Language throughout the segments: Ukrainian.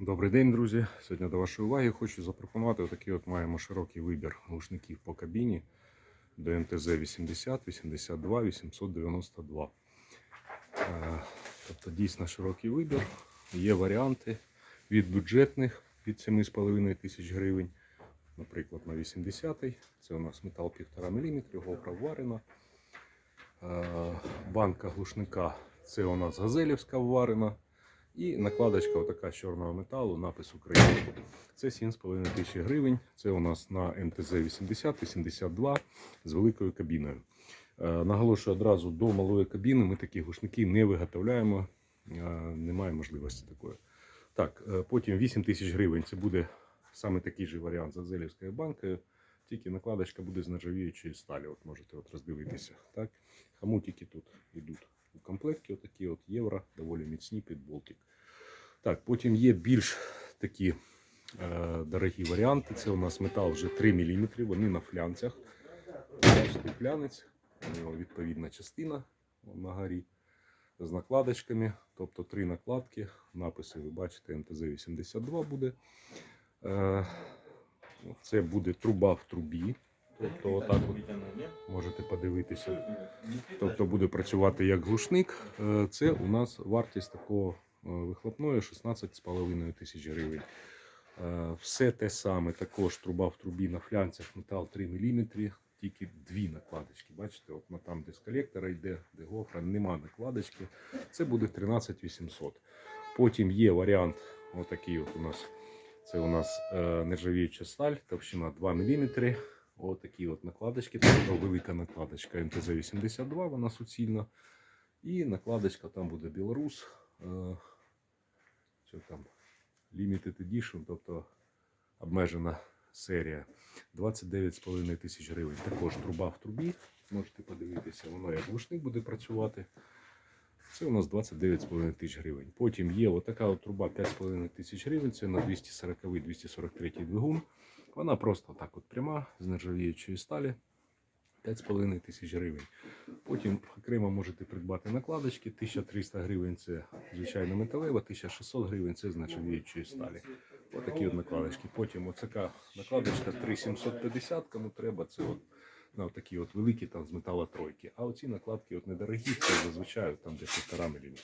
Добрий день, друзі. Сьогодні до вашої уваги хочу запропонувати отакий от маємо широкий вибір глушників по кабіні до МТЗ 80, 82, 892. Е, Тобто дійсно широкий вибір. Є варіанти від бюджетних від 7,5 тисяч гривень. Наприклад, на 80-й. Це у нас метал 1,5 мм, гопра варена. Банка глушника це у нас газелівська варена. І накладочка отака з чорного металу, напис Україна. Це 7,5 тисячі гривень. Це у нас на МТЗ 80-82 з великою кабіною. Е, Наголошую одразу до малої кабіни ми такі глушники не виготовляємо, е, немає можливості такої. Так, е, потім 8 тисяч гривень. Це буде саме такий же варіант з Азелівською банкою. Тільки накладочка буде з нержавіючої сталі. От можете от роздивитися. Так? Хамутики тут йдуть у комплекті, отакі от євро, доволі міцні під болтик. Так, потім є більш такі е, дорогі варіанти. Це у нас метал вже 3 мм, вони на флянцях. Бачите, флянець, у нього відповідна частина на горі з накладочками. Тобто три накладки, написи ви бачите, МТЗ-82 буде. Е, це буде труба в трубі. Тобто отак от можете подивитися. Тобто буде працювати як глушник. Е, Це у нас вартість такого вихлопної 16,5 тисяч гривень. Е, Все те саме, також труба в трубі на флянцях, метал 3 мм, тільки дві накладочки. Бачите, от на там, де з колектора йде, де гофра, нема накладочки. Це буде 13 800. Потім є варіант, отакий от у нас. Це у нас е, нержавіюча сталь, товщина 2 мм. Отакі от накладочки. Це велика накладочка МТЗ-82, вона суцільна. І накладочка там буде Білорус. Е, що там? Limited Edition, тобто обмежена серія. 29,5 тисяч гривень. Також труба в трубі. Можете подивитися, воно як глушник буде працювати. Це у нас 29,5 тисяч гривень. Потім є отака от труба 5,5 тисяч гривень. Це на 240-243 двигун. Вона просто так от пряма з нержавіючої сталі. 5,5 тисяч гривень. Потім окремо можете придбати накладочки. 1300 гривень це звичайно металева, 1600 гривень це з нержавіючої сталі. Отакі от накладочки. Потім оцяка накладочка 3750, кому треба, це от на такі от великі там з метала тройки. А оці накладки от недорогі, це зазвичай там де 1,5 мм.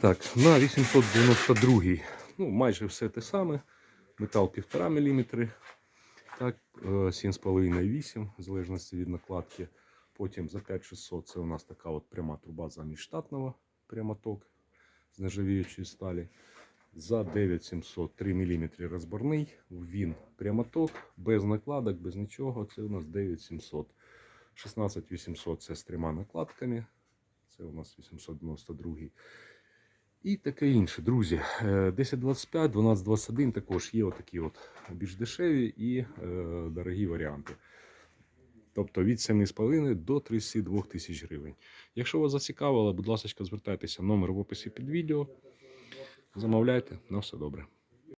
Так, на 892 ну майже все те саме. Метал 1,5 мм. Так, е, 7,5-8, в залежності від накладки. Потім за 5600 це у нас така от пряма труба замість штатного прямоток з нержавіючої сталі. За 9700 3 мм розборний, він прямоток, без накладок, без нічого. Це у нас 9700. 16800 це з трьома накладками. Це у нас 892. І таке інше, друзі. Е, 1025, 1221 також є отакі от більш дешеві і е, дорогі варіанти. Тобто від 7,5 до 32 тисяч гривень. Якщо вас зацікавило, будь ласка, звертайтеся номер в описі під відео. Замовляйте, на все добре.